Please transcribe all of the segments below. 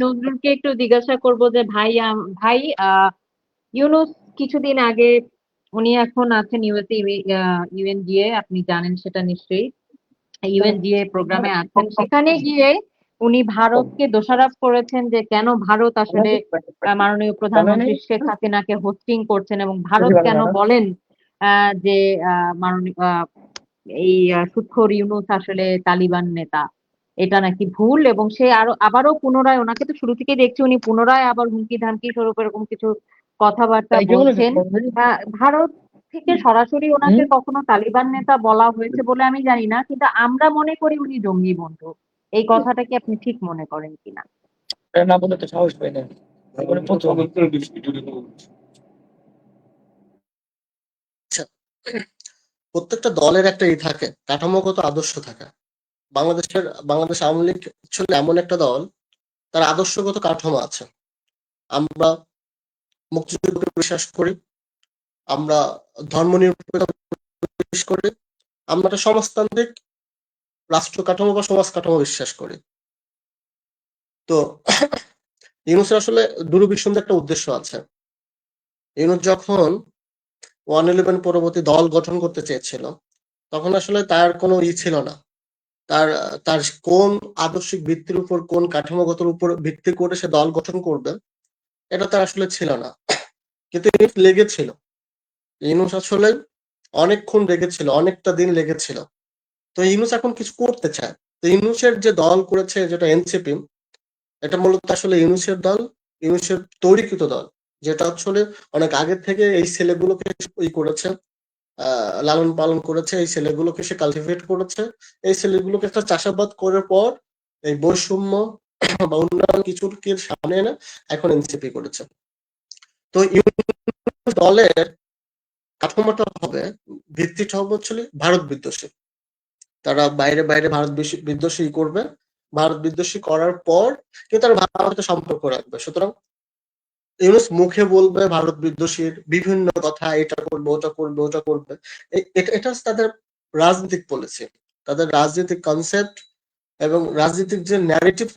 নজরুলকে একটু জিজ্ঞাসা করব যে ভাই ভাই আহ, ইউনুস কিছুদিন আগে উনি এখন আছেন ইউএসএ ইউএনজিএ আপনি জানেন সেটা নিশ্চয়ই ইউএনজিএ প্রোগ্রামে আছেন। সেখানে গিয়ে উনি ভারতকে দোষারোপ করেছেন যে কেন ভারত আসলে মাননীয় প্রধানমন্ত্রী শেখ হাসিনাকে হোস্টিং করছেন এবং ভারত কেন বলেন আহ, যে মাননীয় এই সুৎখোর ইউনুস আসলে তালিবান নেতা? এটা নাকি ভুল এবং সে আরও আবারও পুনরায় ওনাকে তো শুরু থেকেই দেখছি উনি পুনরায় আবার হুমকি ধামকি স্বরূপ এরকম কিছু কথাবার্তা বলছেন? ভারত থেকে সরাসরি ওনাকে কখনো তালিবান নেতা বলা হয়েছে বলে আমি জানি না কিন্তু আমরা মনে করি উনি জঙ্গি বন্ধু। এই কথাটা কি আপনি ঠিক মনে করেন কিনা? না বলে তো সাহস পাই না। প্রত্যেকটা দলের একটা ই থাকে কাঠামোগত আদর্শ থাকে। বাংলাদেশের, বাংলাদেশ আওয়ামী লীগ ছিল এমন একটা দল, তার আদর্শগত কাঠামো আছে। আমরা মুক্তিযুদ্ধকে বিশ্বাস করি, আমরা ধর্ম নিরপেক্ষতা বিশ্বাস করি, আমরা একটা সমাজতান্ত্রিক রাষ্ট্র কাঠামো বা সমাজ কাঠামো বিশ্বাস করি। তো ইউনুসের আসলে দূরভিসন্ধি একটা উদ্দেশ্য আছে। ইউনুস যখন ওয়ান ইলেভেন পরবর্তী দল গঠন করতে চেয়েছিল, তখন আসলে তার কোনো ই ছিল না। তার তার কোন আদর্শিক ভিত্তির উপর, কোন কাঠামোগত উপর ভিত্তি করে সে দল গঠন করবে, এটা তার আসলে ছিল না। কিন্তু ইউনুস লেগেছিল। ইউনুস আসলে অনেকক্ষণ লেগেছিল অনেকটা দিন লেগেছিল। তো ইউনুস এখন কিছু করতে চায়। তো ইউনুসের যে দল করেছে, যেটা এনসিপি এটা মূলত আসলে ইউনুসের দল ইউনুসের তৈরিকৃত দল। যেটা আসলে অনেক আগে থেকে এই ছেলেগুলোকে ই করেছে। লালন পালন করেছে, এই ছেলেগুলোকে সে কালটিভেট করেছে। এই ছেলেগুলোকে একটা চাষাবাদ করার পর এই বৈষম্য বা উন্নয়ন কিছুকে সামনে এনে এখন এনসিপি করেছে। তো দলের কাঠামোটা হবে, ভিত্তিটা হবে হচ্ছে ভারত বিদ্বেষী। তারা বাইরে বাইরে ভারত বিদ্বেষী করবে। ভারত বিদ্বেষী করার পর কিন্তু তারা ভারতের সম্পর্ক রাখবে। সুতরাং ইউনুস মুখে বলবে, ভারত বিদ্বেষীর বিভিন্ন কথা, এটা করবে, ওটা করবে ওটা করবে। এটা তাদের রাজনৈতিক পলিসি তাদের রাজনৈতিক কনসেপ্ট এবং রাজনৈতিক যে ন্যারেটিভ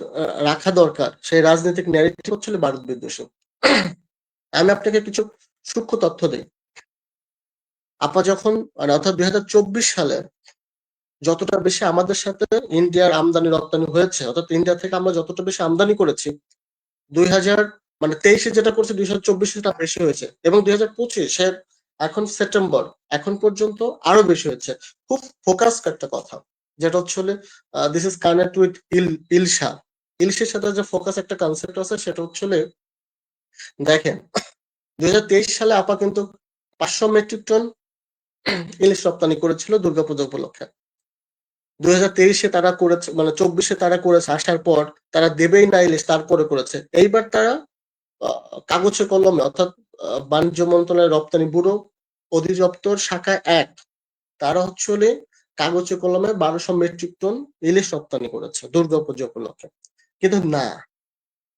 রাখা দরকার, সেই রাজনৈতিক ন্যারেটিভ হচ্ছে ভারত বিদ্বেষী। আমি আপনাকে কিছু সূক্ষ্ম তথ্য দিই। আপা যখন মানে অর্থাৎ দুই হাজার চব্বিশ সালে যতটা বেশি আমাদের সাথে ইন্ডিয়ার আমদানি রপ্তানি হয়েছে, অর্থাৎ ইন্ডিয়া থেকে আমরা যতটা বেশি আমদানি করেছি, দুই হাজার মানে তেইশে যেটা করছে হাজার চব্বিশে সেটা বেশি হয়েছে। এবং দুই হাজার পঁচিশে এখন সেপ্টেম্বর, এখন পর্যন্ত আরও বেশি হয়েছে। খুব ফোকাস একটা কথা, যেটা হচ্ছে দিস ইজ কানেক্ট উইথ ইল ইলশা ইলশের সাথে যে ফোকাস একটা কনসেপ্ট আছে, সেটা হচ্ছে দেখেন দুই হাজার তেইশ সালে আপা কিন্তু পাঁচশো মেট্রিক টন ইলিশ রপ্তানি করেছিল দুর্গাপূজা উপলক্ষে। দুই হাজার তেইশে তারা করেছে মানে চব্বিশে তারা করেছে, আসার পর তারা দেবেই না ইলিশ, তারপরে করেছে। এইবার তারা কাগজে কলমে, অর্থাৎ বাণিজ্য মন্ত্রণালয়ের রপ্তানি ব্যুরো, অধিদপ্তর, শাখা এক। তারা হচ্ছে কাগজে কলমে বারোশো মেট্রিক টন ইলিশ রপ্তানি করেছে দুর্গাপূজা উপলক্ষে। কিন্তু না,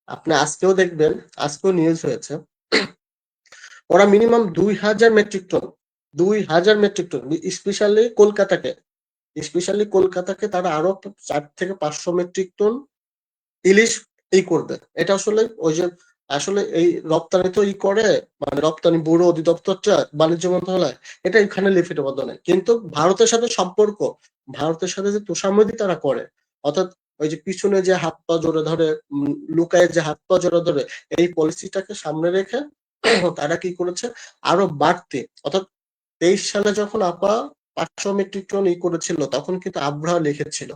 আপনি আজকেও দেখবেন, আজকেও নিউজ হয়েছে, ওরা মিনিমাম দুই হাজার মেট্রিক টন দুই হাজার মেট্রিক টন স্পেশালি কলকাতাকে স্পেশালি কলকাতাকে তারা আরও চার থেকে পাঁচশো মেট্রিক টন ইলিশ এই করবে। এটা আসলে ওই যে আসলে এই রপ্তানি তো ই করে মানে রপ্তানি ব্যুরো অধিদপ্তরটা বাণিজ্য মন্ত্রণালয়, এটা এখানে লিখিতবদ্ধ নেই। কিন্তু ভারতের সাথে সম্পর্ক, ভারতের সাথে যে তোষামদি তারা করে, অর্থাৎ ওই যে পিছনে যে হাত পা জোরে ধরে লুকায় যে হাত পা জোরে ধরে, এই পলিসিটাকে সামনে রেখে তারা কি করেছে? আরও বাড়তে, অর্থাৎ তেইশ সালে যখন আপা পাঁচশো মেট্রিক টন ই করেছিল, তখন কিন্তু আব্রাহ লিখেছিল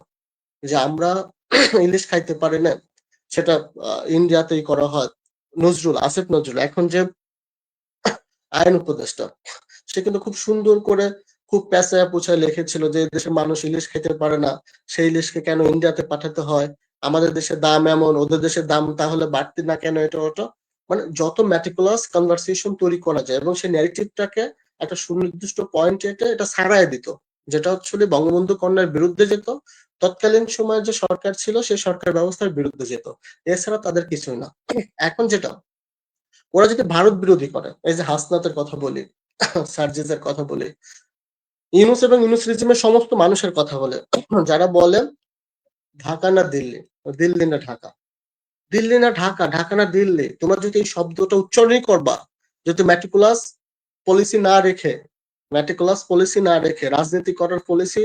যে আমরা ইলিশ খাইতে পারি না, সেটা ইন্ডিয়াতেই করা হয়। নজরুল, আসিফ নজরুল, এখন যে আইন উপদেষ্টা, সে কিন্তু খুব সুন্দর করে খুব পেঁচায় পুছায় লিখেছিল যে দেশের মানুষ ইলিশ খেতে পারে না, সেই ইলিশকে কেন ইন্ডিয়াতে পাঠাতে হয়, আমাদের দেশের দাম এমন, ওদের দেশের দাম তাহলে বাড়তি না কেন এটা, ওটা? মানে যত ম্যাটিকুলাস কনভারসেশন তৈরি করা যায়, এবং সেই ন্যারেটিভটাকে একটা সুনির্দিষ্ট পয়েন্ট এটা এটা ছাড়াই দিত, যেটা হচ্ছে বঙ্গবন্ধু কন্যার বিরুদ্ধে যেত তৎকালীন সময়ে যে সরকার ছিল, সে সরকার ব্যবস্থার বিরুদ্ধে যেত। এছাড়া তাদের কিছুই না। এখন যেটা, ওরা যদি ভারত বিরোধী করে, এই যে হাসনাতের কথা বলি, সার্জিসের কথা বলি, ইউনুস এবং ইউনুস রিজিমের সমস্ত মানুষের কথা বলে, যারা বলে ঢাকা না দিল্লি? দিল্লি না ঢাকা? দিল্লি না ঢাকা? ঢাকা না দিল্লি? তোমরা যদি এই শব্দটা উচ্চারণই করবা, যদি ম্যাটিকুলাস পলিসি না রেখে ম্যাটিকুলাস পলিসি না রেখে, রাজনীতি করার পলিসি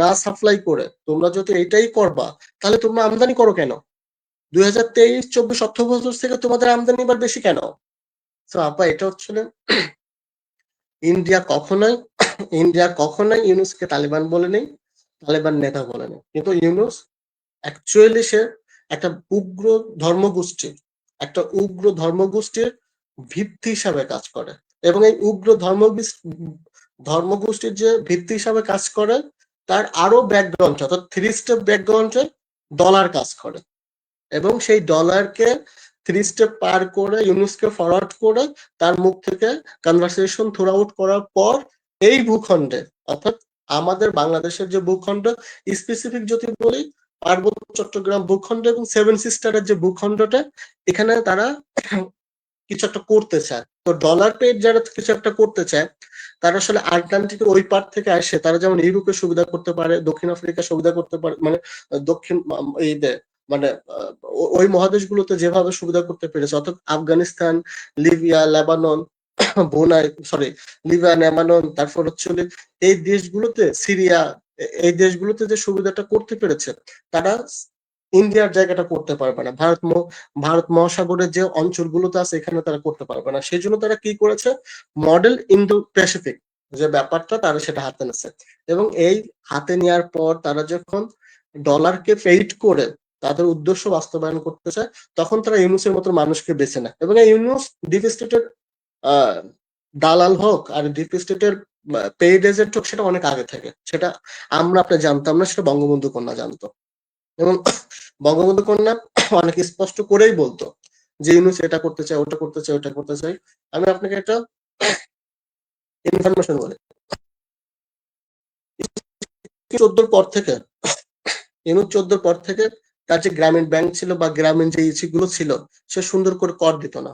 না সাপ্লাই করে, তোমরা যদি এটাই করবা, তাহলে তোমরা আমদানি করো কেন? দুই হাজার তেইশ, চব্বিশ অর্থ বছর থেকে তোমাদের আমদানি এবার বেশি কেন? তো আপা, এটা হচ্ছে ইন্ডিয়া কখনোই ইন্ডিয়া কখনোই ইউনুসকে তালিবান বলে নেই, তালিবান নেতা বলে নেই। কিন্তু ইউনুস অ্যাকচুয়ালি সে একটা উগ্র ধর্মগোষ্ঠী একটা উগ্র ধর্মগোষ্ঠীর ভিত্তি হিসাবে কাজ করে। এবং এই উগ্র ধর্ম ধর্মগোষ্ঠীর যে ভিত্তি হিসাবে কাজ করে তার আরও ব্যাকগ্রাউন্ড অর্থাৎ থ্রি স্টেপ ব্যাকগ্রাউন্ডে ডলার কাজ করে। এবং সেই ডলারকে থ্রি স্টেপ পার করে, ইউনুসকে ফরওয়ার্ড করে, তার মুখ থেকে কনভারসেশন থ্রু আউট করার পর এই ভূখণ্ডে, অর্থাৎ আমাদের বাংলাদেশের যে ভূখণ্ড স্পেসিফিক যদি বলি, পার্বত্য চট্টগ্রাম ভূখণ্ড এবং সেভেন সিস্টারের যে ভূখণ্ডটা, এখানে তারা কিছু একটা করতে চায়। তো ডলার পেড যারা কিছু একটা করতে চায় তারা আসলে আটলান্টিকের ওই পার থেকে আসে, তারা যেমন ইউরোপে সুবিধা করতে পারে, দক্ষিণ আফ্রিকা সুবিধা করতে পারে মানে দক্ষিণ এই মানে ওই মহাদেশগুলোতে যেভাবে সুবিধা করতে পেরেছে, অর্থাৎ Afghanistan, Libya, Lebanon, বোনাই sorry Libya, Lebanon, তারপর হচ্ছে এই দেশগুলোতে, সিরিয়া এই দেশগুলোতে যে সুবিধাটা করতে পেরেছে, তারা ইন্ডিয়ার জায়গাটা করতে পারবে না। ভারত ভারত মহাসাগরের যে অঞ্চলগুলোতে আছে, এখানে তারা করতে পারবে না। সেই জন্য তারা কি করেছে? মডেল ইন্দো প্যাসিফিক যে ব্যাপারটা, তারা সেটা হাতে নিয়েছে। এবং এই হাতে নেওয়ার পর তারা যখন ডলারকে ফেইট করে তাদের উদ্দেশ্য বাস্তবায়ন করতে চায় তখন তারা ইউনুসের মতো মানুষকে বেছে নেয়। এবং এই ইউনুস ডিপ স্টেটের দালাল হোক আর ডিপ স্টেটের পেইড এজেন্ট হোক, সেটা অনেক আগে থাকে। সেটা আমরা আপনি জানতাম না, সেটা বঙ্গবন্ধু কন্যা জানতো। এবং বঙ্গবন্ধু কন্যা অনেক স্পষ্ট করেই বলতো যে ইউনুস এটা করতে চায়, ওটা করতে চায়, ওটা করতে চাই আমি আপনাকে একটা ইনফরমেশন বলি। চোদ্দোর পর থেকে ইউনুস চোদ্দোর পর থেকে তার যে গ্রামীণ ব্যাংক ছিল বা গ্রামীণ যে ইসি গুলো ছিল, সে সুন্দর করে কর দিত না।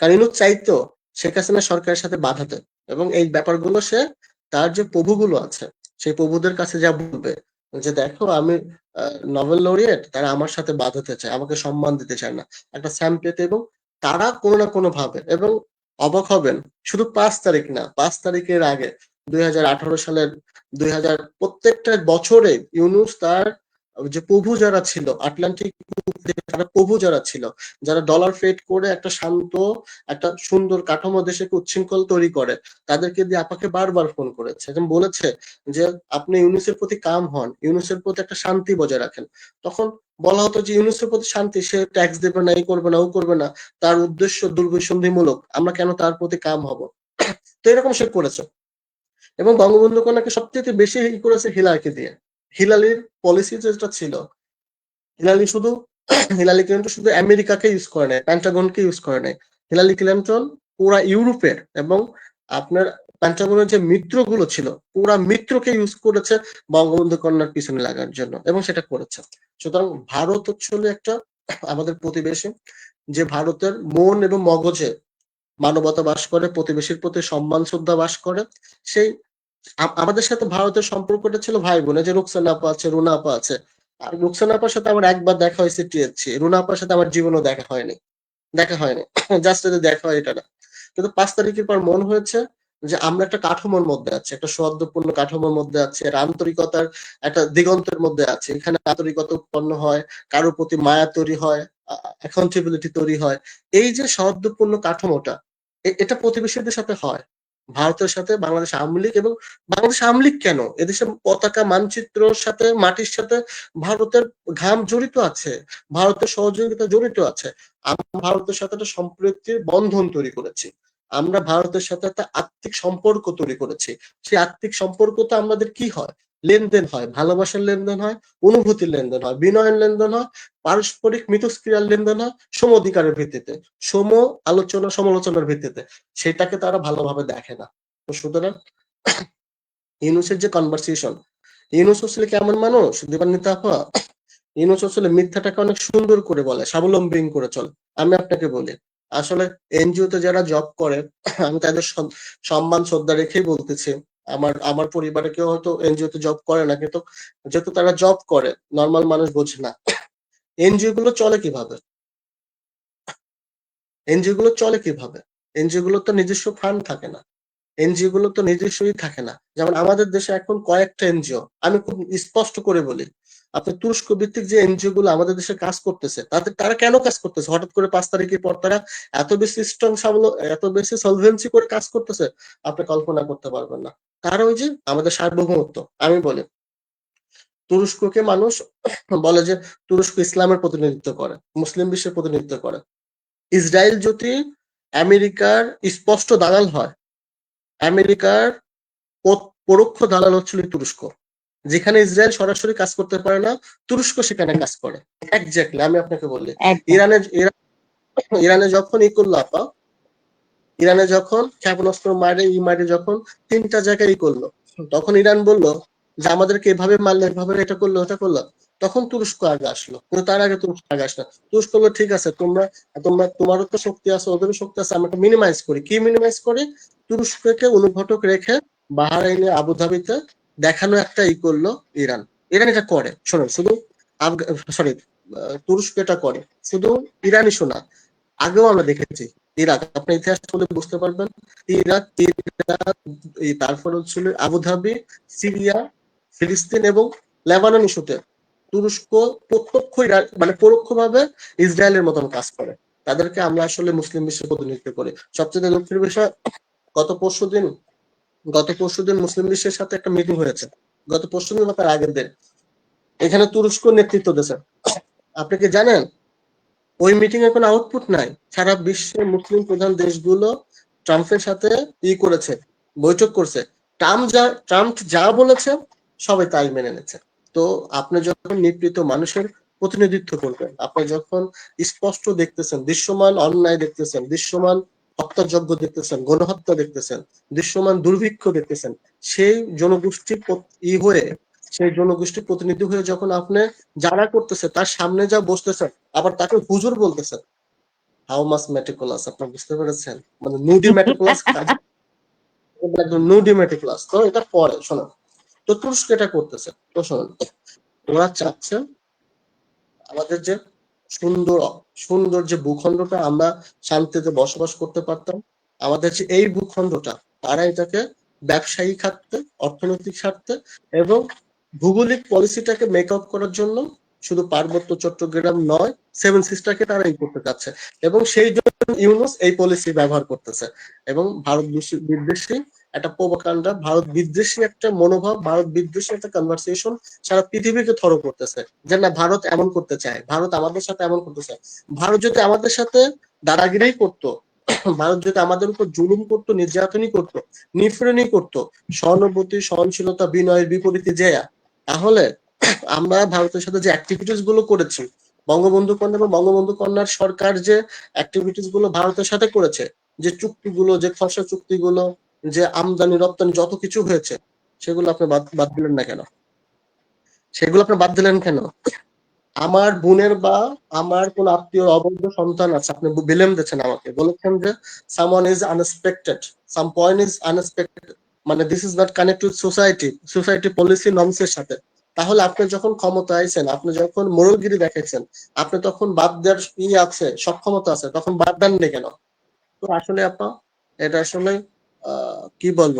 কারণ ইউনুস চাইতো শেখ হাসিনা সরকারের সাথে বাধাতে এবং এই ব্যাপারগুলো সে, তার যে প্রভুগুলো আছে, সেই প্রভুদের কাছে যা বলবে যে দেখো আমি নভেল লরিয়েট তারা আমার সাথে বাঁধাতে চায়, আমাকে সম্মান দিতে চায় না। একটা স্যাম পেতে এবং তারা কোনো না কোনো ভাবে এবং অবাক হবেন, শুধু পাঁচ তারিখ না, পাঁচ তারিখের আগে দুই হাজার আঠারো সালের দুই হাজার প্রত্যেকটা বছরে ইউনুস তার যে প্রভু যারা ছিল আটলান্টিক তারা প্রভু যারা ছিল, যারা ডলার ফেট করে একটা শান্ত, একটা সুন্দর কাঠামো দেশকে উচ্ছৃঙ্খল তৈরি করে, তাদেরকে দিয়ে আপাকে বারবার ফোন করেছে। এবং বলেছে যে, আপনি ইউনুসের প্রতি কাম হন, ইউনুসের প্রতি একটা শান্তি বজায় রাখেন। তখন বলা হতো যে, ইউনুসের প্রতি শান্তি, সে ট্যাক্স দেবে না, এই করবে না, ও করবে না, তার উদ্দেশ্য দুর্বিসন্ধিমূলক আমরা কেন তার প্রতি কাম হব? তো এরকম সে করেছে। এবং বঙ্গবন্ধু কন্যাকে সবচেয়ে বেশি ই করেছে হিলালকে দিয়ে। হিলালির পলিসি যেটা ছিল, হিলালি শুধু, হিলালি ক্লিন্টন শুধু আমেরিকাকে ইউজ করে নাই প্যান্টাগনকে ইউজ করে নাই। হিলালি ক্লিন্টন পুরা ইউরোপের এবং আপনার প্যান্টাগনের যে মিত্রগুলো ছিল, পুরা মিত্রকে ইউজ করেছে বঙ্গবন্ধু কন্যার পিছনে লাগার জন্য এবং সেটা করেছে। সুতরাং ভারত হচ্ছে একটা আমাদের প্রতিবেশী, যে ভারতের মন এবং মগজে মানবতা বাস করে, প্রতিবেশীর প্রতি সম্মান, শ্রদ্ধা বাস করে, সেই আমাদের সাথে ভারতের সম্পর্কটা ছিল ভাই বোনে যে রুকসানা আপা আছে, রুনা আপা আছে। আর রুকসানা আপার সাথে আমার একবার দেখা হয়েছে টিএসসি রুনা আপার সাথে আমার জীবনেও দেখা হয়নি। দেখা হয়নি। জাস্ট যদি দেখা হয় এটা না। কিন্তু পাঁচ তারিখের পর মন হয়েছে যে আমরা একটা কাঠামোর মধ্যে আছি, একটা সৌহার্দ্যপূর্ণ কাঠামোর মধ্যে আছে, একটা আন্তরিকতার, একটা দিগন্তের মধ্যে আছে। এখানে আন্তরিকতা উৎপন্ন হয়, কারোর প্রতি মায়া তৈরি হয় অ্যাকাউন্টেবিলিটি তৈরি হয়। এই যে সৌহার্দ্যপূর্ণ কাঠামোটা এটা প্রতিবেশীদের সাথে হয়। ভারতের সাথে, বাংলাদেশ আওয়ামী লীগ এবং বাংলাদেশ আওয়ামী লীগ কেন? এদেশের পতাকা, মানচিত্রর সাথে, মাটির সাথে ভারতের ঘাম জড়িত আছে, ভারতের সহযোগিতা জড়িত আছে। আমরা ভারতের সাথে একটা সম্প্রীতির বন্ধন তৈরি করেছি। আমরা ভারতের সাথে একটা আত্মিক সম্পর্ক তৈরি করেছি। সেই আত্মিক সম্পর্কটা আমাদের কি হয়? লেনদেন হয়, ভালোবাসার লেনদেন হয়, অনুভূতির লেনদেন হয়, বিনয়ের লেনদেন হয়, পারস্পরিক মিথস্ক্রিয়ার লেনদেন হয় সম অধিকারের ভিত্তিতে, সম আলোচনা, সমালোচনার ভিত্তিতে। সেটাকে তারা ভালোভাবে দেখে না। তো সুতরাং ইউনুসের যে কনভারসেশন ইউনুস আসলে কেমন মানুষ? দীপান্বিতা আপা, ইউনুস আসলে মিথ্যাটাকে অনেক সুন্দর করে বলে, স্বাবলম্বী করে চলে। আমি আপনাকে বলি, আসলে এনজিও তে যারা জব করে, আমি তাদের সম্মান, শ্রদ্ধা রেখেই বলতেছি আমার আমার পরিবারে কেউ হয়তো এনজিও তে জব করে না, কিন্তু যেহেতু তারা জব করে নর্মাল মানুষ বোঝে না। এনজিও গুলো চলে কীভাবে? এনজিও গুলো চলে কীভাবে? এনজিও গুলো তো নিজস্ব ফান্ড থাকে না। এনজিও গুলো তো নিজস্বই থাকে না। যেমন আমাদের দেশে এখন কয়েকটা এনজিও আমি খুব স্পষ্ট করে বলি। আপনি তুরস্ক ভিত্তিক যে এনজিও গুলো আমাদের দেশে কাজ করতেছে তাদের তারা কেন কাজ করতেছে? হঠাৎ করে পাঁচ তারিখের পর তারা এত বেশি স্ট্রং সামল, এত বেশি সলভেন্সি করে কাজ করতেছে, আপনি কল্পনা করতে পারবেন না। তার ওই যে আমাদের সার্বভৌমত্ব, আমি বলি, তুরস্ককে মানুষ বলে যে তুরস্ক ইসলামের প্রতিনিধিত্ব করে, মুসলিম বিশ্বের প্রতিনিধিত্ব করে। ইসরায়েল যদি আমেরিকার স্পষ্ট দালাল হয়, আমেরিকার পরোক্ষ দালাল হচ্ছিল তুরস্ক। যেখানে ইসরায়েল সরাসরি কাজ করতে পারে না তুরস্ক সেখানে কাজ করে। একজাক্টলি আমি আপনাকে বলি। একদম। ইরানে ইরানে যখন ই করল আপা ইরানে যখন ক্ষেপণাস্ত্র মারে ই মারে যখন তিনটা জায়গায় ই করল তখন ইরান বলল যে আমাদেরকে এভাবে মারলে এভাবে এটা করল ওটা করল। তখন তুরস্ক আগে আসলো। কিন্তু তার আগে তুরস্ক আগে আসলো তুরস্ক বলল ঠিক আছে তোমরা তোমরা তোমারও তো শক্তি আছে ওদেরও শক্তি আছে আমরা মিনিমাইজ করি। কি মিনিমাইজ করি? তুরস্ককে অনুঘটক রেখে বাহারাইনে আবুধাবিতে দেখানো একটা ই করল ইরান। ইরান এটা করে, শোনো, শুধু সরি তুরস্ক এটা করে। শুধু ইরানই শোনা, আগেও আমরা দেখেছি, ইরাক আপনি ইতিহাস বলে বুঝতে পারবেন, ইরাক তারপর হচ্ছিল আবুধাবি, সিরিয়া, ফিলিস্তিন এবং লেবানন ইস্যুতে। তুরস্ক প্রত্যক্ষ মানে পরোক্ষভাবে ইসরায়েলের মতন কাজ করে। তাদেরকে আমরা আসলে মুসলিম বিশ্বের প্রতিনিধিত্ব করি। সবচেয়ে দুঃখের বিষয়, গত পরশু দিন গত পরশু দিন মুসলিম বিশ্বের সাথে একটা মিটিং হয়েছে। গত পরশু দিন তার আগের দিন। এখানে তুরস্ক নেতৃত্ব দিয়েছে। আপনি কি জানেন? ওই মিটিং এ কোনো আউটপুট নাই। সারা বিশ্বের মুসলিম প্রধান দেশগুলো ট্রাম্পের সাথে ই করেছে, বৈঠক করছে। ট্রাম্প যা ট্রাম্প যা বলেছে, সবাই তাই মেনে নিয়েছে তো আপনি যখন নিপীড়িত মানুষের প্রতিনিধিত্ব করবেন, আপনি যখন স্পষ্ট দেখতেছেন, দৃশ্যমান অন্যায় দেখতেছেন, দৃশ্যমান হত্যাযজ্ঞ দেখতেছেন গণহত্যা দেখতেছেন দৃশ্যমান দুর্ভিক্ষ দেখতেছেন সেই জনগোষ্ঠীর ই হয়ে সেই জনগোষ্ঠীর প্রতিনিধি হয়ে যখন আপনি যারা করতেছে তার সামনে যা বসতেছেন আবার তাকে হুজুর বলতেছেন। হাউ মাস মেটিকুলাস আপনি বুঝতে পেরেছেন? মানে নুডি একদম নুডি মেটিকুলাস তো এটা পরে শোনো তো তুরস্ক এটা করতেছে। তো শোনেন ওরা চাচ্ছে আমাদের যে সুন্দর সুন্দর যে ভূখণ্ডটা আমরা শান্তিতে বসবাস করতে পারতাম, আমাদের যে এই ভূখণ্ডটা, তারা এটাকে ব্যবসায়ী স্বার্থে অর্থনৈতিক স্বার্থে এবং ভৌগোলিক পলিসিটাকে মেক আপ করার জন্য শুধু পার্বত্য চট্টগ্রাম নয় সেভেন সিস্টারকে তারা এই করতে চাচ্ছে এবং সেই জন্য ইউনুস এই পলিসি ব্যবহার করতেছে এবং ভারত বিদ্বেষী একটা প্রোপাকাণ্ডা ভারত বিদ্বেষী একটা মনোভাব, ভারত বিদ্বেষী একটা কনভারসেশন সারা পৃথিবীকে থরো করতেছে। যে না, ভারত এমন করতে চায়, ভারত আমাদের সাথে এমন করতে চায়। ভারত যদি আমাদের সাথে দাদাগিরি করতো, ভারত যদি আমাদের উপর জুলুম করতো, নির্যাতনই করতো নিফ্রেনি করতো, সহানুভূতি, সহনশীলতা, বিনয়ের বিপরীতে যেয়া, তাহলে আমরা ভারতের সাথে যে অ্যাক্টিভিটিসগুলো করেছি, বঙ্গবন্ধু কন্যা এবং বঙ্গবন্ধু কন্যার সরকার যে অ্যাক্টিভিটিসগুলো ভারতের সাথে করেছে, যে চুক্তিগুলো, যে খসড়া চুক্তিগুলো যে আমদানি, রপ্তানি যত কিছু হয়েছে, সেগুলো আপনি বাদ দিলেন না কেন? সেগুলো আপনি বাদ দিলেন কেন? আমার বোনের বা আমার কোন আত্মীয় অবৈধ সন্তান আছে, আপনি বিলেম দিচ্ছেন আমাকে। বলেছেন যে someone is unexpected some point is unexpected মানে this is not connect with society society policy নর্মসের সাথে। তাহলে আপনি যখন ক্ষমতা আইছেন, আপনি যখন মোরলগিরি দেখাইছেন, আপনি তখন বাদ দেওয়ার ই আছে, সক্ষমতা আছে, তখন বাদ দেননি কেন? তো আসলে আপা, এটা আসলে কি বলব?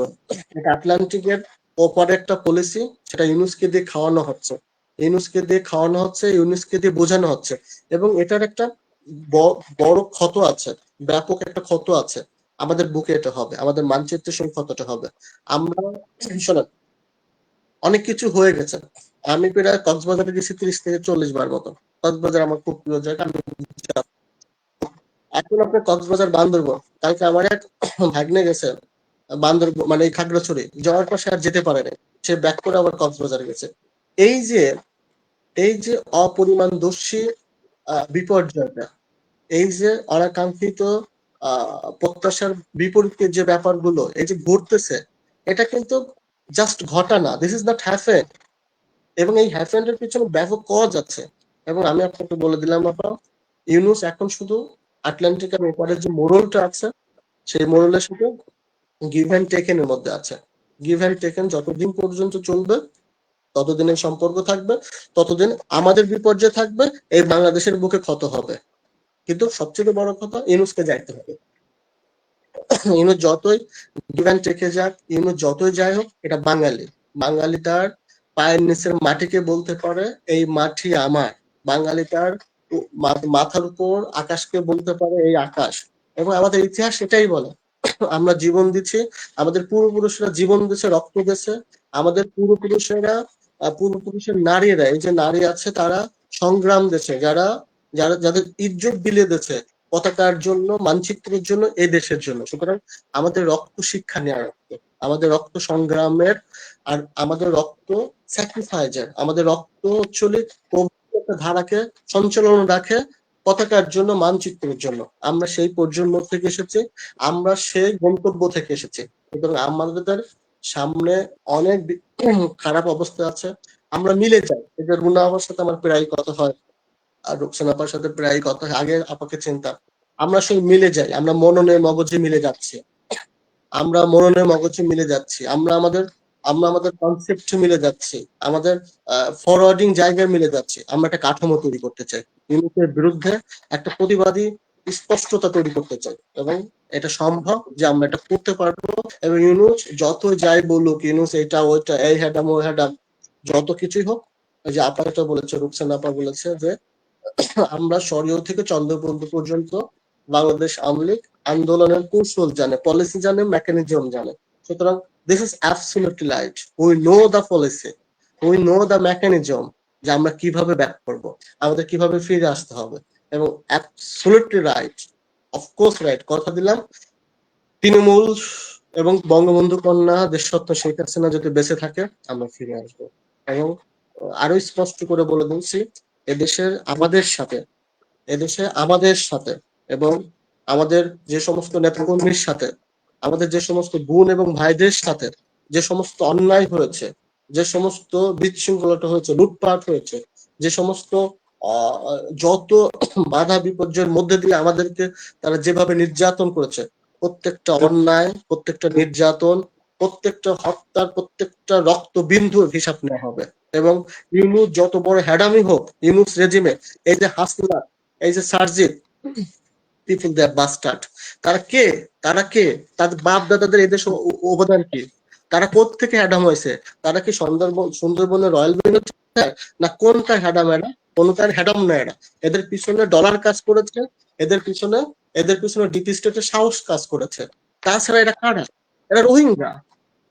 এটা আটলান্টিকের ওপর একটা পলিসি সেটা ইউনুসকে দিয়ে খাওয়ানো হচ্ছে। ইউনুসকে দিয়ে খাওয়ানো হচ্ছে, ইউনুসকে দিয়ে বোঝানো হচ্ছে। এবং এটার একটা বড় ক্ষত আছে, ব্যাপক একটা ক্ষত আছে। আমাদের বুকে এটা হবে, আমাদের মানচিত্রের সঙ্গে ক্ষতটা হবে। আমরা, শোনেন, অনেক কিছু হয়ে গেছে। আমি প্রায় কক্সবাজারে গেছি তিরিশ থেকে চল্লিশ বার মতো। কক্সবাজার আমার খুব প্রিয় জায়গা, আমি এখন আপনার কক্সবাজার বান্দরবন। কালকে আমার এক ভাগ্নে গেছে বান্দরবন মানে খাগড়াছড়ি যাওয়ার পাশে আর যেতে পারে না সে ব্যাক করে আবার কক্সবাজার গেছে। এই যে এই যে অপরিমাণদর্শী আহ, বিপর্যয়টা এই যে অনাকাঙ্ক্ষিত প্রত্যাশার বিপরীতে যে ব্যাপারগুলো এই যে ঘটতেছে এটা কিন্তু জাস্ট ঘটানা দিস ইজ নট হ্যাফেন এবং এই হ্যাফেনের পিছনে ব্যাপক কজ আছে। এবং আমি আপনাকে বলে দিলাম বাবা ইউনুস এখন শুধু আটলান্টিকের ওপারের যে মোরলটা আছে সেই মোরলের সাথে গিভ অ্যান্ড টেকেন এর মধ্যে আছে। গিভ অ্যান্ড টেকেন যতদিন পর্যন্ত চলবে ততদিন এই সম্পর্ক থাকবে, ততদিন আমাদের বিপর্যয় থাকবে, এই বাংলাদেশের বুকে ক্ষত হবে। কিন্তু সবচেয়ে বড় কথা, ইউনুসকে যাইতে হবে। ইউনুস যতই ডিভান টেকে যাক, ইউনুস যতই যাই হোক, এটা বাঙালি। বাঙালি তার পায়ের নিচের মাটিকে বলতে পারে, এই মাটি আমার। বাঙালি তার মাথার উপর আকাশকে বলতে পারে, এই আকাশ। এবং আমাদের ইতিহাস সেটাই বলে। আমরা জীবন দিচ্ছি, আমাদের পূর্বপুরুষরা জীবন দিচ্ছে, রক্ত দিচ্ছে, আমাদের পূর্বপুরুষেরা পূর্বপুরুষের নারীরা, এই যে নারী আছে তারা সংগ্রাম দিচ্ছে, যারা যারা, যাদের ইজ্জত বিলিয়ে দিচ্ছে পতাকার জন্য, মানচিত্রের জন্য, এই দেশের জন্য। সুতরাং আমাদের রক্ত শিক্ষা নেওয়ার রক্ত আমাদের রক্ত সংগ্রামের আর আমাদের রক্ত স্যাক্রিফাইজের আমাদের রক্ত একটা ধারাকে সঞ্চালন রাখে পতাকার জন্য, মানচিত্রের জন্য। আমরা সেই প্রজন্ম থেকে এসেছি, আমরা সেই গন্তব্য থেকে এসেছি। সুতরাং আমাদের সামনে অনেক খারাপ অবস্থা আছে। আমরা মিলে যাই। এদের রুনা আপার সাথে আমার প্রায় কথা হয়, আর রুকসান আপার সাথে প্রায় কথা হয়, আগে আপাকে চিন্তা আমরা সেই মিলে যাই, আমরা মননে মগজে মিলে যাচ্ছি। আমরা মননে মগজে মিলে যাচ্ছি। আমরা আমাদের আমরা আমাদের কনসেপ্ট মিলে যাচ্ছে, আমাদের ফরওয়ার্ডিং জায়গায় মিলে যাচ্ছে, আমরা একটা কাঠামো তৈরি করতে চাই। ইউনুসের বিরুদ্ধে একটা প্রতিবাদী স্পষ্টতা তৈরি করতে চাই এবং এটা সম্ভব যে আমরা এটা করতে পারব এবং ইউনুস যত যাই বলুক, ইউনুস এটা, ওইটা, এই হ্যাডাম ওই হ্যাডাম, যত কিছুই হোক যে আপা এটা বলেছে, রুকসান আপা বলেছে যে আমরা সরিয় থেকে চন্দ্রবন্ধু পর্যন্ত বাংলাদেশ আওয়ামী লীগ আন্দোলনের কৌশল জানে পলিসি জানে মেকানিজম জানে। সুতরাং this is absolutely right we know the policy we know the mechanism যে আমরা কীভাবে ব্যাক করব, আমাদের কীভাবে ফিরে আসতে হবে। এবং অ্যাবসলিউটলি রাইট অফকোর্স রাইট কথা দিলাম। তৃণমূল এবং বঙ্গবন্ধু কন্যা দেশরত্ন শেখ হাসিনা যদি বেঁচে থাকে, আমরা ফিরে আসব। এবং আরও স্পষ্ট করে বলে দিচ্ছি, এদেশের আমাদের সাথে, এদেশে আমাদের সাথে এবং আমাদের যে সমস্ত নেতাকর্মীর সাথে আমাদের যে সমস্ত বোন এবং ভাইদের সাথে যে সমস্ত অন্যায় হয়েছে, যে সমস্ত বিশৃঙ্খলতা হয়েছে, লুটপাট হয়েছে, যে সমস্ত যত বাধা বিপর্যয়ের মধ্যে দিয়ে আমাদেরকে তারা যেভাবে নির্যাতন করেছে, প্রত্যেকটা অন্যায়, প্রত্যেকটা নির্যাতন, প্রত্যেকটা হত্যার, প্রত্যেকটা রক্ত রক্তবিন্দুর হিসাব নেওয়া হবে। এবং ইউনুস যত বড় হ্যাডামি হোক, ইউনুস রেজিমে, এই যে হাসনা এই যে সার্জিত পিপুল দ্য বাস্টার্ড তারা কে? তারা কে? তাদের বাপ দাদাদের এদেশে অবদান কি? তারা থেকে হ্যাডাম হয়েছে? তারা কি সুন্দরবন সুন্দরবনের রয়্যাল বেঙ্গল না কোনটা হ্যাডাম এরা? কোনটার হ্যাডাম না এরা। এদের পিছনে ডলার কাজ করেছে, এদের পিছনে এদের পিছনে ডিপি স্টেটের সাহস কাজ করেছে। তাছাড়া এরা কারা? এরা রোহিঙ্গা।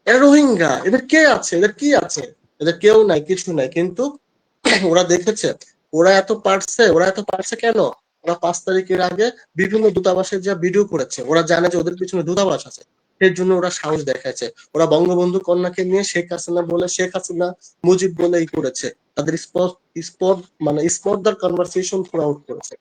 এরা রোহিঙ্গা। এদের কে আছে? এদের কি আছে? এদের কেউ নাই, কিছু নাই। কিন্তু ওরা দেখেছে, ওরা এত পারছে, ওরা এত পারছে কেন? ওরা পাঁচ তারিখের আগে বিভিন্ন দূতাবাসে যা ভিডিও করেছে, ওরা জানে যে ওদের পিছনে দূতাবাস আছে। সেই জন্য ওরা সাহস দেখাচ্ছে ওরা বঙ্গবন্ধু কন্যাকে নিয়ে শেখ হাসিনা বলে, শেখ হাসিনা মুজিব বলে ই করেছে। তাদের স্পট স্পট মানে কনভারসেশন থ্রু আউট করেছে।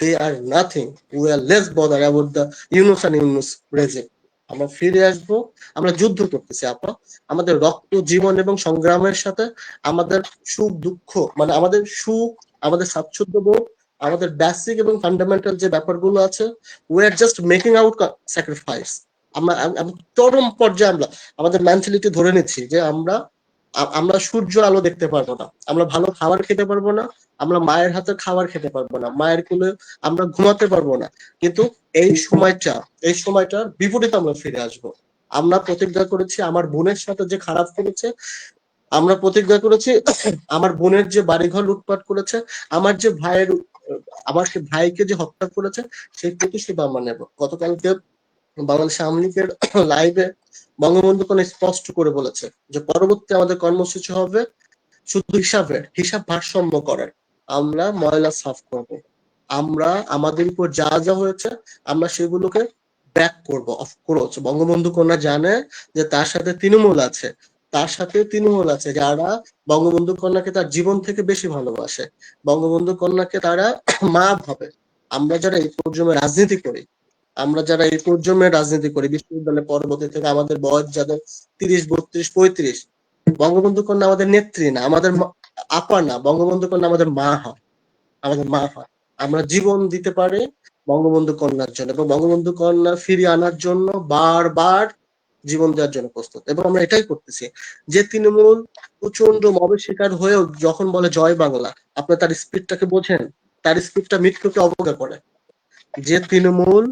They are nothing we are less bother about the Yunus and Yunus regime আমরা ফিরে আসব। আমরা যুদ্ধ করতেছি, আপা। আমাদের রক্ত, জীবন এবং সংগ্রামের সাথে আমাদের সুখ, দুঃখ মানে আমাদের সুখ, আমাদের স্বাচ্ছন্দ্য বোধ আমাদের বেসিক এবং ফান্ডামেন্টাল যে ব্যাপারগুলো আছে we are just making out sacrifice আমরা, আম- আম- চরম পর্যায়ে আমরা, আমাদের মেন্টালিটি ধরে নিচ্ছি যে আমরা আমরা সূর্য আলো দেখতে পারব না। আমরা ভালো খাবার খেতে পারব না, আমরা মায়ের হাতে খাবার খেতে পারব না, মায়ের কোলে আমরা ঘুমাতে পারব না। কিন্তু এই সময়টা, এই সময়টার বিপরীতে আমরা ফিরে আসব। আমরা প্রতিজ্ঞা করেছি, আমার বোনের সাথে যে খারাপ করেছে, আমরা প্রতিজ্ঞা করেছি, আমার বোনের যে বাড়িঘর লুটপাট করেছে, আমার যে ভাইয়ের আমার সে ভাইকে যে হত্যা করেছে সেই প্রতিশোধ আমরা নেব। গতকালকে বাংলাদেশ আওয়ামী লীগের লাইভে বঙ্গবন্ধু কোন স্পষ্ট করে বলেছে যে পরবর্তী আমাদের কর্মসূচি হবে শুধু হিসাবের হিসাব ভারসাম্য করার। আমরা ময়লা সাফ করব। আমরা, আমাদের উপর যা যা হয়েছে, আমরা সেগুলোকে ব্যাক করব। অফকোর্স বঙ্গবন্ধু কন্যা জানে যে তার সাথে তৃণমূল আছে। তার সাথে তৃণমূল আছে যারা বঙ্গবন্ধু কন্যাকে তার জীবন থেকে বেশি ভালোবাসে। বঙ্গবন্ধু কন্যাকে তারা মা ভাবে। আমরা যারা এই পর্যন্ত রাজনীতি করি, আমরা যারা এই পর্যন্ত রাজনীতি করি, বিশ্ববিদ্যালয় পরবর্তী থেকে আমাদের বয়স যাদের তিরিশ, বত্রিশ, পঁয়ত্রিশ, বঙ্গবন্ধু কন্যা আমাদের নেত্রী না, আমাদের আপা না, বঙ্গবন্ধু কন্যা আমাদের মা হয়, আমাদের মা হয়। আমরা জীবন দিতে পারে বঙ্গবন্ধু কন্যার জন্য এবং বঙ্গবন্ধু কন্যা ফিরিয়ে আনার জন্য বারবার জীবন দেওয়ার জন্য প্রস্তুত। এবং আমরা এটাই করতেছি যে তৃণমূল প্রচণ্ড মবের শিকার হয়েও যখন বলে জয় বাংলা, আপনার তার স্পিডটাকে বোঝেন, তার স্পিডটা মৃত্যুকে অবজ্ঞা করে। যে তৃণমূল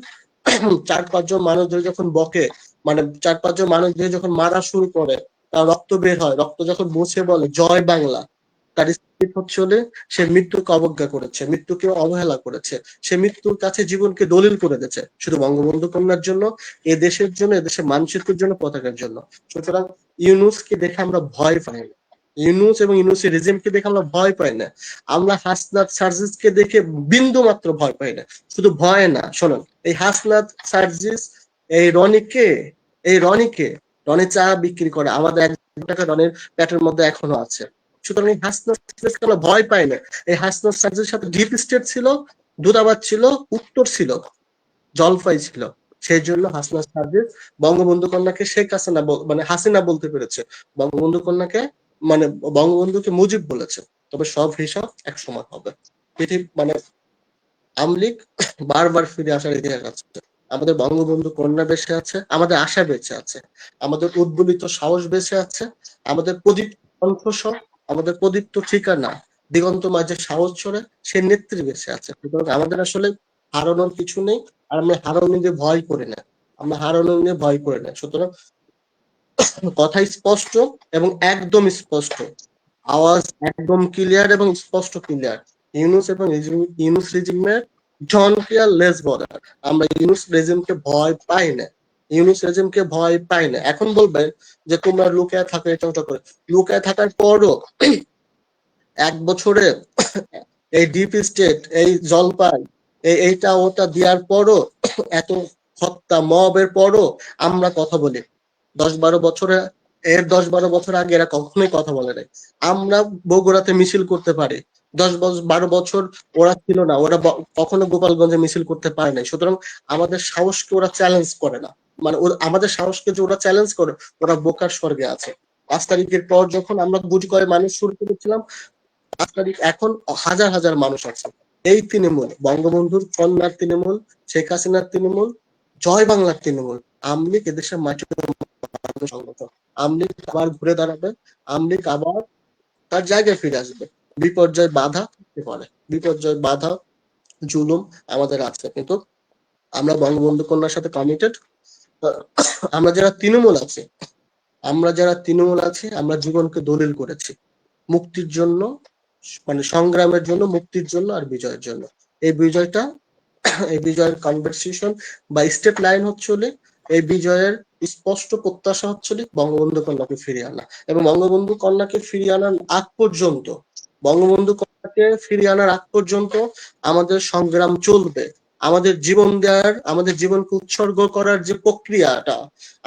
চার পাঁচজন মানুষ ধরে যখন বকে মানে চার পাঁচজন মানুষ ধরে যখন মারা শুরু করে, তার রক্ত বের হয়, রক্ত যখন মুছে বলে জয় বাংলা তার হচ্ছে হলে সে মৃত্যুকে অবজ্ঞা করেছে, মৃত্যুকে অবহেলা করেছে। সে মৃত্যুর কাছে জীবনকে দলিল করে দিয়েছে, শুধু বঙ্গবন্ধু কন্যার জন্য, এ দেশের জন্য, এ দেশের মানচিত্রের জন্য, পতাকার জন্য। সুতরাং ইউনুসকে দেখে আমরা ভয় পাই না। ইউনুস এবং ইউনুসের রেজিমকে দেখে আমরা ভয় পাই না। আমরা হাসনাত সার্জিসকে দেখে বিন্দু মাত্র ভয় পাই না। শুধু ভয় না, শোনেন, এই হাসনাত সার্জিস, এই রনিকে এই রনিকে, রনি চা বিক্রি করে, আমাদের এক টাকা রনির পেটের মধ্যে এখনও আছে। সুতরাং এই আমরা ভয় পাই না। এই হাসনাত সার্জিসের সাথে ডিপ স্টেট ছিল দুদাবাদ ছিল, উত্তর ছিল জলপাই ছিল। সেই জন্য হাসনাত সার্জিস বঙ্গবন্ধু কন্যাকে শেখ হাসিনা মানে হাসিনা বলতে পেরেছে। বঙ্গবন্ধু কন্যাকে মানে বঙ্গবন্ধুকে মুজিব বলেছে। তবে সব হিসাব এক সময় হবে। পৃথিবী মানে আমলিক বারবার ফিরে আসার ইতিহাস আছে। আমাদের বঙ্গবন্ধু কন্যা বেঁচে আছে, আমাদের আশা বেঁচে আছে। আমাদের উদ্বুলিত সাহস বেঁচে আছে। আমাদের প্রদীপ কণ্ঠস্বর আমাদের প্রদীপ্ত ঠিকানা। দিগন্ত মাঝে সাহস ছড়ে, সে নেত্রী বেঁচে আছে। সুতরাং আমাদের আসলে হারানোর কিছু নেই, আর আমরা হারানো নিয়ে ভয় করি না। আমরা হারানো নিয়ে ভয় করি না। সুতরাং কথা স্পষ্ট এবং একদম স্পষ্ট। আওয়াজ একদম ক্লিয়ার এবং স্পষ্ট ক্লিয়ার ইউনুস এবং ইউনুস রেজিমের জন ক্লিয়ার লেস বর্ডার আমরা ইউনুস রেজিমকে ভয় পাই না। ইউনুস রেজিমকে ভয় পাই না। এখন বলবেন যে, তোমরা লুকায় থাকো এটা ওটা করে। লুকায় থাকার পরও এক বছরে এই ডিপ স্টেট, এই জলপাই, এই এইটা ওটা দেওয়ার পরও এত হত্যা, মবের পরও আমরা কথা বলি। দশ বারো বছরে, এর দশ বারো বছর আগে এরা কখনোই কথা বলে নাই। আমরা বগুড়াতে মিছিল করতে পারি। দশ বছর বারো বছর ওরা ছিল না। ওরা কখনো গোপালগঞ্জে মিছিল করতে পারে নাই। সুতরাং আমাদের সাহসকে ওরা চ্যালেঞ্জ করে না। মানে আমাদের সাহসকে যে ওরা চ্যালেঞ্জ করে, ওরা বোকার স্বর্গে আছে। পাঁচ তারিখের পর যখন আমরা গুটি করে মানুষ শুরু করেছিলাম, পাঁচ তারিখ এখন হাজার হাজার মানুষ আছে। এই তৃণমূল, বঙ্গবন্ধুর, কন্যার তৃণমূল, শেখ হাসিনার তৃণমূল, জয় বাংলার তৃণমূল। আমলিক এদেশের মাটি সংগঠন আমলিক আবার ঘুরে দাঁড়াবে। আমলিক আবার তার জায়গায় ফিরে আসবে। বিপর্যয় বাধা থাকতে পারে। বিপর্যয় বাধা, জুলুম আমাদের আছে কিন্তু আমরা বঙ্গবন্ধু কন্যার সাথে কমিটেড আমরা যারা তৃণমূল আছি, আমরা যারা তৃণমূল আছি, আমরা জীবনকে দলিল করেছি। মুক্তির জন্য মানে সংগ্রামের জন্য, মুক্তির জন্য আর বিজয়ের জন্য। এই বিজয়টা, এই বিজয়ের কনভারসেশন বা স্টেপ লাইন হচ্ছে এই বিজয়ের স্পষ্ট প্রত্যাশা হচ্ছে বঙ্গবন্ধু কন্যাকে ফিরিয়ে আনা। এবং বঙ্গবন্ধু কন্যাকে ফিরিয়ে আনার আগ পর্যন্ত বঙ্গবন্ধু কন্যাকে ফিরিয়ে আনার আগ পর্যন্ত আমাদের সংগ্রাম চলবে। আমাদের জীবন দেওয়ার আমাদের জীবনকে উৎসর্গ করার যে প্রক্রিয়াটা,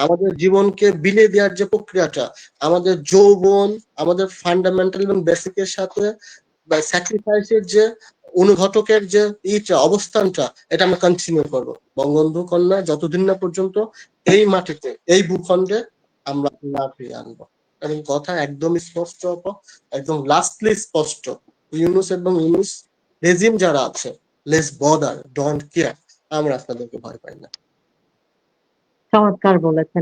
আমাদের জীবনকে বিলে দেওয়ার যে প্রক্রিয়াটা, আমাদের যৌবন, আমাদের ফান্ডামেন্টাল এবং বেসিকের সাথে স্যাক্রিফাইসের যে অনুঘটকের যে ইটা, অবস্থানটা, এটা আমরা কন্টিনিউ করব। বঙ্গবন্ধু কন্যা, যতদিন না পর্যন্ত এই মাটিতে, এই ভূখণ্ডে আমরা না ফিরিয়ে আনব। এবং কথা একদম স্পষ্ট একদম লাস্টলি স্পষ্ট। ইউনুস এবং ইউনুস রেজিম যারা আছে লেস বদার ডোন্ট কেয়ার আমরা আপনাদেরকে ভয় পাই না। চমৎকার বলেছেন।